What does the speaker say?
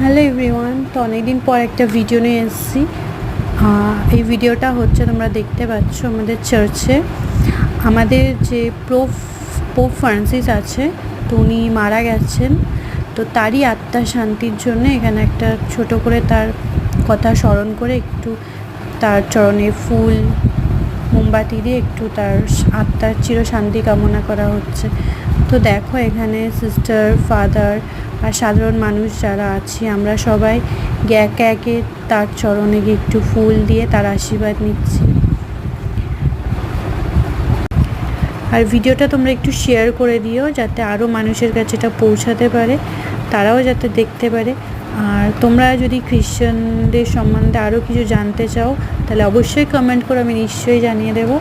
Hello everyone তো অনেকদিন পর একটা ভিডিও নিয়ে এসেছি। এই ভিডিওটা হচ্ছে তোমরা দেখতে পাচ্ছ আমাদের চার্চে আমাদের যে প্রোফ পোপ ফ্রান্সিস আছে, তো উনি মারা গেছেন। তো তারই আত্মার শান্তির জন্য এখানে একটা ছোট করে তার কথা স্মরণ করে একটু তার চরণে ফুল, মোমবাতি দিয়ে একটু তার আত্মার চির শান্তি কামনা করা হচ্ছে। তো দেখো এখানে সিস্টার ফাদার আর সাধারণ মানুষ যারা আছি, আমরা সবাই একে একে তার চরণে গিয়ে একটু ফুল দিয়ে তার আশীর্বাদ নিচ্ছি। আর ভিডিওটা তোমরা একটু শেয়ার করে দিও, যাতে আরও মানুষের কাছে এটা পৌঁছাতে পারে, তারাও যাতে দেখতে পারে। আর তোমরা যদি খ্রিশ্চানদের সম্বন্ধে আরও কিছু জানতে চাও, তাহলে অবশ্যই কমেন্ট করে আমি নিশ্চয়ই জানিয়ে দেবো।